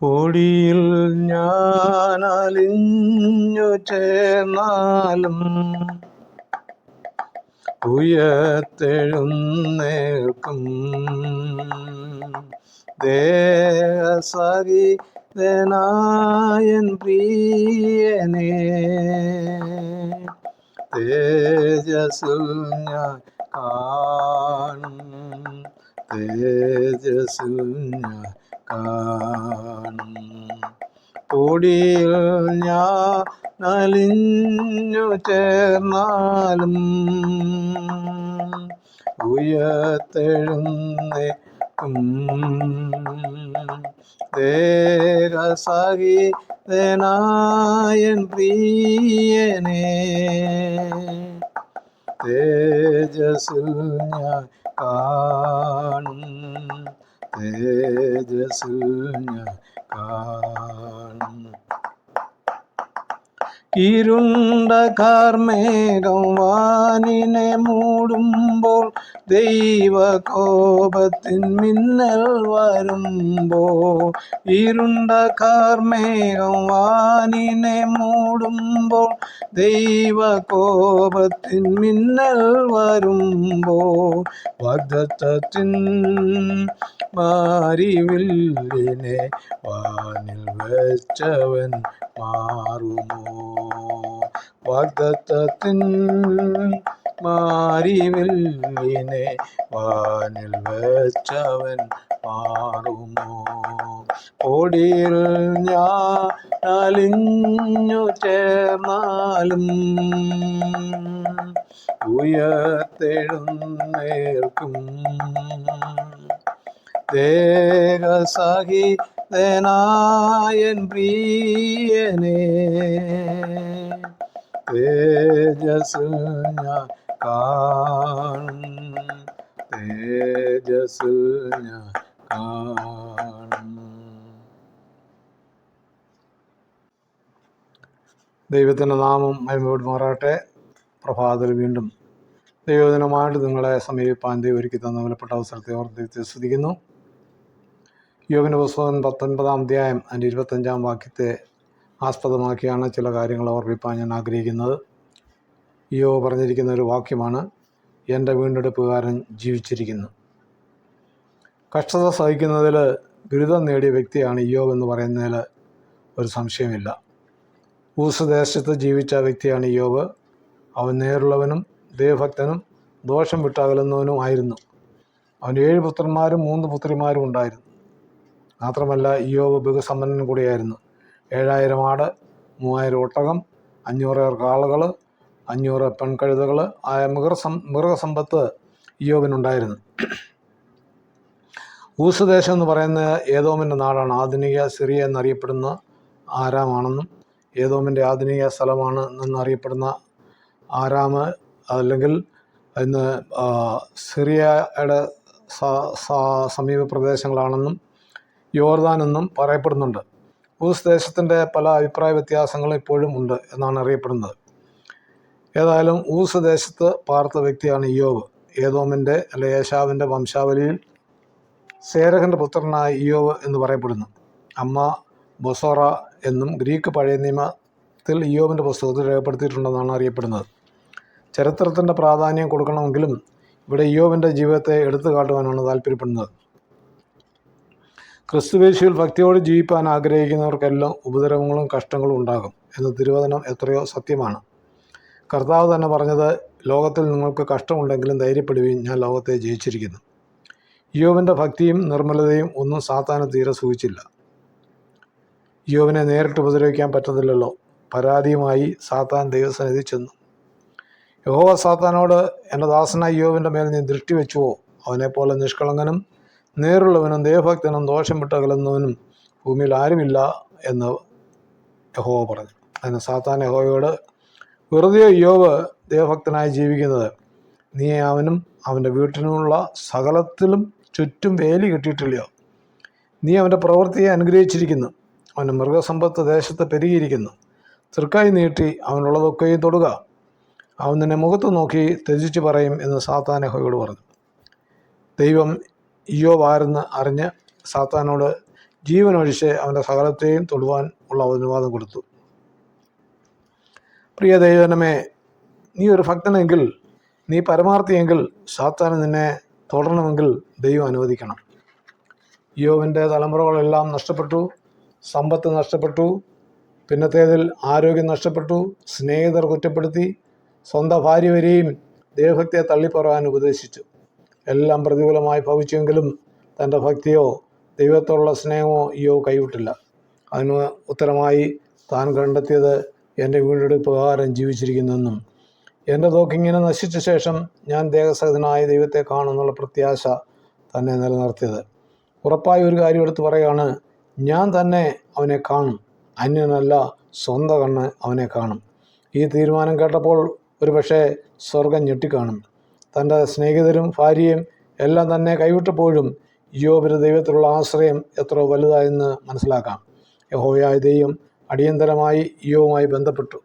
പൊടിയിൽ ഞാൻ അലിഞ്ഞു ചേർന്നാലും ഉയർത്തെഴുന്നേൽക്കും. ദേഹസഹിതനായൻ പ്രിയനെ തേജസ്സിൽ ഞാൻ കാണും തേജസ്സിൽ ഞാൻ കാണും പൊടിയിൽ ഞാൻ നലിഞ്ഞു ചേർന്നാലും ഉയർത്തെഴുന്നേക്കും ദേഹസഹിതനായൻ പ്രിയനെ തേജസ്സിൽ ഞാൻ കാണും. തേജസ്സിൽ ഞാൻ കാണും ഇരുണ്ട കാർമേഘം വാനിനെ മൂടുമ്പോൾ ദൈവകോപത്തിൻ മിന്നൽ വരുമ്പോൾ. ഇരുണ്ട കാർമേഘം വാനിനെ മൂടുമ്പോൾ ദൈവകോപത്തിൻ മിന്നൽ വരുമ്പോൾ. വധത്തത്തിൻ മാരിവില്ലിനെ വാനിൽ വെച്ചവൻ മാറുമോ വാഗ്ദത്തത്തിൻ മാരിവില്ലിനെ വാനിൽ വെച്ചവൻ മാറുമോ ഓടിയിൽ ഞാൻ അലിഞ്ഞു ചേർന്നാലും ഉയർത്തെഴുന്നേൽക്കും. ദേഹസഹിതനായൻ പ്രിയനേ. തേജസ് തേജസ് ദൈവത്തിന്റെ നാമം മൈമോട് മാറാട്ടെ പ്രഭാതത്തിൽ വീണ്ടും ദൈവദിനമായിട്ട് നിങ്ങളെ ദൈവം ഒരുക്കി തന്ന വിലപ്പെട്ട അവസരത്തെ ഓർത്ത് സ്തുതിക്കുന്നു. യോഗിന്റെ പുസ്തകം പത്തൊൻപതാം അധ്യായം അതിന്റെ ഇരുപത്തഞ്ചാം വാക്യത്തെ ആസ്പദമാക്കിയാണ് ചില കാര്യങ്ങൾ ഓർമ്മിപ്പാൻ ഞാൻ ആഗ്രഹിക്കുന്നത്. യോ പറഞ്ഞിരിക്കുന്ന ഒരു വാക്യമാണ് എന്റെ വീണ്ടെടുപ്പുകാരൻ ജീവിച്ചിരിക്കുന്നു. കഷ്ടത സഹിക്കുന്നതിൽ ബിരുദം നേടിയ വ്യക്തിയാണ് ഇയോ എന്ന് പറയുന്നതിൽ ഒരു സംശയമില്ല. ഊസദേശത്ത് ജീവിച്ച വ്യക്തിയാണ് യോബ് അവൻ നേരുള്ളവനും ദൈവഭക്തനും ദോഷം വിട്ടകലുന്നവനും ആയിരുന്നു. അവന് ഏഴ് പുത്രന്മാരും മൂന്ന് പുത്രിമാരും ഉണ്ടായിരുന്നു. മാത്രമല്ല ഇയോബ് ബഹുസമ്പന്നൻ കൂടിയായിരുന്നു. ഏഴായിരം ആട് മൂവായിരം ഒട്ടകം അഞ്ഞൂറ് കാളുകൾ അഞ്ഞൂറ് പെൺകഴുതകൾ ആയ മൃഗസം മൃഗസമ്പത്ത് ഇയോബിനുണ്ടായിരുന്നു ഊസുദേശം എന്ന് പറയുന്ന ഏതോമിന്റെ നാടാണ്. ആധുനിക സിറിയ എന്നറിയപ്പെടുന്ന ആരാമാണെന്നും ഏതോമിന്റെ ആധുനിക സ്ഥലമാണ് എന്നറിയപ്പെടുന്ന ആരാമ് അല്ലെങ്കിൽ ഇന്ന് സിറിയയുടെ സമീപ പ്രദേശങ്ങളാണെന്നും യോർദാൻ എന്നും പറയപ്പെടുന്നുണ്ട്. ഊസ് ദേശത്തിന്റെ പല അഭിപ്രായ വ്യത്യാസങ്ങളും ഇപ്പോഴും ഉണ്ട് എന്നാണ് അറിയപ്പെടുന്നത്. ഏതായാലും ഊസ് ദേശത്ത് പാർത്ത വ്യക്തിയാണ് ഇയോബ് ഏതോമിന്റെ അല്ലെ യേശാവിന്റെ വംശാവലിയിൽ സേരഹന്റെ പുത്രനായ ഇയോവ് എന്ന് പറയപ്പെടുന്നു. അമ്മ ബൊസോറ എന്നും ഗ്രീക്ക് പഴയ നിയമത്തിൽ ഇയോവിന്റെ പുസ്തകത്തിൽ രേഖപ്പെടുത്തിയിട്ടുണ്ടെന്നാണ് അറിയപ്പെടുന്നത്. ചരിത്രത്തിന്റെ പ്രാധാന്യം കൊടുക്കണമെങ്കിലും ഇവിടെ ഇയോവിന്റെ ജീവിതത്തെ എടുത്തു കാട്ടുവാനാണ് താല്പര്യപ്പെടുന്നത്. ക്രിസ്തുവേശുവിൽ ഭക്തിയോട് ജീവിപ്പാൻ ആഗ്രഹിക്കുന്നവർക്കെല്ലാം ഉപദ്രവങ്ങളും കഷ്ടങ്ങളും ഉണ്ടാകും എന്ന തിരുവചനം എത്രയോ സത്യമാണ്. കർത്താവ് തന്നെ പറഞ്ഞത് ലോകത്തിൽ നിങ്ങൾക്ക് കഷ്ടമുണ്ടെങ്കിലും ധൈര്യപ്പെടുകയും ഞാൻ ലോകത്തെ ജയിച്ചിരിക്കുന്നു. യോവിന്റെ ഭക്തിയും നിർമ്മലതയും ഒന്നും സാത്താന് തീരെ സൂചിച്ചില്ല. യോവിനെ നേരിട്ട് ഉപദ്രവിക്കാൻ പറ്റത്തില്ലല്ലോ. പരാതിയുമായി സാത്താൻ ദൈവസന്നിധി ചെന്നു. യഹോവ സാത്താനോട് എന്റെ ദാസനായ യോവിന്റെ മേൽ നീ ദൃഷ്ടി വെച്ചുവോ? അവനെപ്പോലെ നിഷ്കളങ്കനും നേരുള്ളവനും ദേവഭക്തനും ദോഷം വിട്ടകലുന്നവനും ഭൂമിയിൽ ആരുമില്ല എന്ന് യഹോവ പറഞ്ഞു. അതിന് സാത്താൻ യഹോവയോട് വെറുതെ യോവ് ദേവഭക്തനായി ജീവിക്കുന്നത് നീ അവനും അവന്റെ വീട്ടിനുമുള്ള സകലത്തിലും ചുറ്റും വേലി കെട്ടിയിട്ടില്ലയോ? നീ അവന്റെ പ്രവൃത്തിയെ അനുഗ്രഹിച്ചിരിക്കുന്നു അവന്റെ മൃഗസമ്പത്ത് ദേശത്ത് പെരുകിയിരിക്കുന്നു. തൃക്കായി നീട്ടി അവനുള്ളതൊക്കെയും തൊടുക. അവൻ നിന്നെ മുഖത്ത് നോക്കി ത്യജിച്ച് പറയും എന്ന് സാത്താൻ യഹോയോട് പറഞ്ഞു. ദൈവം ഇയോബ് ആരെന്ന് അറിഞ്ഞ് സാത്താനോട് ജീവനൊഴിച്ച് അവന്റെ സകലത്തെയും തൊടുവാൻ ഉള്ള അനുവാദം കൊടുത്തു. പ്രിയ ദൈവനമേ നീ ഒരു ഭക്തനെങ്കിൽ നീ പരമാർത്ഥിയെങ്കിൽ സാത്താൻ നിന്നെ തുടരണമെങ്കിൽ ദൈവം അനുവദിക്കണം. യോവിന്റെ തലമുറകളെല്ലാം നഷ്ടപ്പെട്ടു സമ്പത്ത് നഷ്ടപ്പെട്ടു പിന്നത്തേതിൽ ആരോഗ്യം നഷ്ടപ്പെട്ടു സ്നേഹിതർ കുറ്റപ്പെടുത്തി സ്വന്തം ഭാര്യ വരെയും ദേവഭക്തിയെ തള്ളിപ്പറയാൻ ഉപദേശിച്ചു. എല്ലാം പ്രതികൂലമായി ഭവിച്ചെങ്കിലും തന്റെ ഭക്തിയോ ദൈവത്തോടുള്ള സ്നേഹമോ യോ കൈവിട്ടില്ല. അതിന് ഉത്തരമായി താൻ കണ്ടെത്തിയത് എന്റെ വീണ്ടെടുപ്പുകാരൻ ജീവിച്ചിരിക്കുന്നെന്നും എന്റെ ദോക്കിങ്ങനെ നശിച്ച ശേഷം ഞാൻ ദേഹസഹിതനായ ദൈവത്തെ കാണുന്നുള്ള പ്രത്യാശ തന്നെ നിലനിർത്തിയത്. ഉറപ്പായ ഒരു കാര്യം എടുത്ത് പറയുകയാണ് ഞാൻ തന്നെ അവനെ കാണും അന്യനല്ല സ്വന്തം കണ്ണ് അവനെ കാണും. ഈ തീരുമാനം കേട്ടപ്പോൾ ഒരു പക്ഷേ സ്വർഗം ഞെട്ടിക്കാണും. തന്റെ സ്നേഹിതരും ഭാര്യയും എല്ലാം തന്നെ കൈവിട്ടപ്പോഴും യോബിന് ദൈവത്തിലുള്ള ആശ്രയം എത്ര വലുതായെന്ന് മനസ്സിലാക്കാം. യഹോയായ ദൈവം അടിയന്തരമായി യോവുമായി ബന്ധപ്പെട്ടു.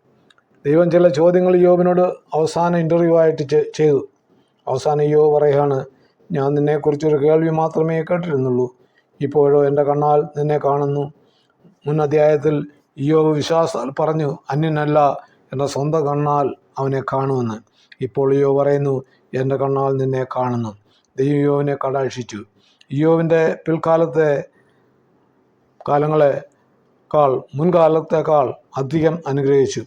ദൈവം ചില ചോദ്യങ്ങൾ യോബിനോട് അവസാന ഇന്റർവ്യൂ ആയിട്ട് ചെയ്തു. അവസാന യോവ് പറയുകയാണ് ഞാൻ നിന്നെക്കുറിച്ചൊരു കേൾവി മാത്രമേ കേട്ടിരുന്നുള്ളൂ. ഇപ്പോഴോ എന്റെ കണ്ണാൽ നിന്നെ കാണുന്നു. മുൻ അധ്യായത്തിൽ യോബ് വിശ്വാസ പറഞ്ഞു അന്യനല്ല എന്റെ സ്വന്തം കണ്ണാൽ അവനെ കാണുമെന്ന്. ഇപ്പോൾ യോ പറയുന്നു എന്റെ കണ്ണാൽ നിന്നെ കാണുന്നു. ദൈവം യോവിനെ കടാക്ഷിച്ചു. യോവിന്റെ പിൽക്കാലത്തെ കാലങ്ങളെക്കാൾ മുൻകാലത്തേക്കാൾ അധികം അനുഗ്രഹിച്ചു.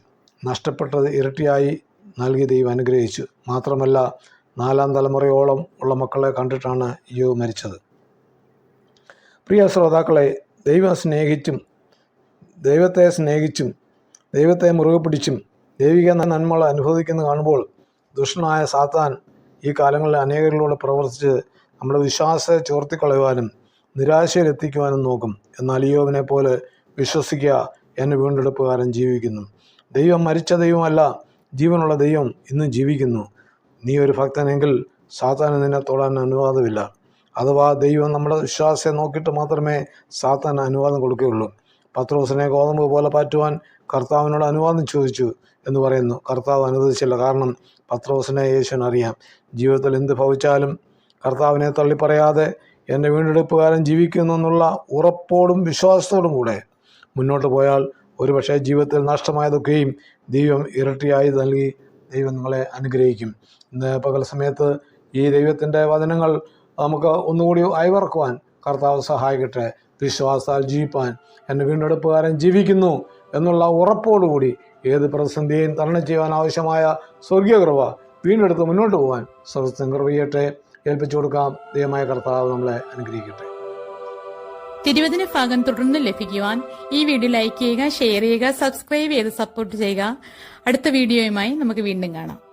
നഷ്ടപ്പെട്ടത് ഇരട്ടിയായി നൽകി ദൈവം അനുഗ്രഹിച്ചു. മാത്രമല്ല നാലാം തലമുറയോളം ഉള്ള മക്കളെ കണ്ടിട്ടാണ് യോ മരിച്ചത്. പ്രിയ ശ്രോതാക്കളെ ദൈവം സ്നേഹിച്ചും ദൈവത്തെ സ്നേഹിച്ചും ദൈവത്തെ മുറുകെ പിടിച്ചും ദൈവിക നന്മകൾ അനുഭവിക്കുന്ന കാണുമ്പോൾ ദുഷ്ടനായ സാത്താൻ ഈ കാലങ്ങളിൽ അനേകരിലൂടെ പ്രവർത്തിച്ച് നമ്മുടെ വിശ്വാസത്തെ ചോർത്തിക്കളയുവാനും നിരാശയിലെത്തിക്കുവാനും നോക്കും. എന്നാൽ യോവിനെ പോലെ വിശ്വസിക്കുക എന്നെ വീണ്ടെടുപ്പുകാരൻ ജീവിക്കുന്നു. ദൈവം മരിച്ച ദൈവമല്ല ജീവനുള്ള ദൈവം ഇന്നും ജീവിക്കുന്നു. നീ ഒരു ഭക്തനെങ്കിൽ സാത്താന് നിന്നെ തൊടാൻ അനുവാദമില്ല. അഥവാ ദൈവം നമ്മുടെ വിശ്വാസത്തെ നോക്കിയിട്ട് മാത്രമേ സാത്താൻ അനുവാദം കൊടുക്കുകയുള്ളൂ. പത്രോസിനെ ഗോതമ്പ് പോലെ പാറ്റുവാൻ കർത്താവിനോട് അനുവാദം ചോദിച്ചു എന്ന് പറയുന്നു. കർത്താവ് അനുവദിച്ചില്ല. കാരണം പത്രോസിനെ അറിയാം. ജീവിതത്തിൽ എന്ത് ഭവിച്ചാലും കർത്താവിനെ തള്ളിപ്പറയാതെ എന്റെ വീണ്ടെടുപ്പുകാരൻ ജീവിക്കുന്നു എന്നുള്ള ഉറപ്പോടും വിശ്വാസത്തോടും കൂടെ മുന്നോട്ട് പോയാൽ ഒരുപക്ഷെ ജീവിതത്തിൽ നഷ്ടമായതൊക്കെയും ദൈവം ഇരട്ടിയായി നൽകി ദൈവം നിങ്ങളെ അനുഗ്രഹിക്കും. ഇന്ന് പകൽ സമയത്ത് ഈ ദൈവത്തിന്റെ വചനങ്ങൾ നമുക്ക് ഒന്നുകൂടി അയവർക്കുവാൻ കർത്താവ് സഹായിക്കട്ടെ. വിശ്വാസാൽ ജീവിപ്പാൻ എന്റെ വീണ്ടെടുപ്പുകാരൻ ജീവിക്കുന്നു എന്നുള്ള ഉറപ്പോടുകൂടി ഏത് പ്രതിസന്ധിയെയും തരണം ചെയ്യുവാൻ ആവശ്യമായ സ്വർഗീയ കൃപ വീണ്ടെടുത്ത് മുന്നോട്ട് പോകാൻ സ്വർഗത്തിൻ കൃപയ്യട്ടെ ഏൽപ്പിച്ചു കൊടുക്കാം. ദൈവമായ കർത്താവ് നമ്മളെ അനുഗ്രഹിക്കട്ടെ. തിരുവതിന് ഭാഗം തുടർന്ന് ലഭിക്കുവാൻ ഈ വീഡിയോ ലൈക്ക് ചെയ്യുക ഷെയർ ചെയ്യുക സബ്സ്ക്രൈബ് ചെയ്ത് സപ്പോർട്ട് ചെയ്യുക. അടുത്ത വീഡിയോയുമായി നമുക്ക് വീണ്ടും കാണാം.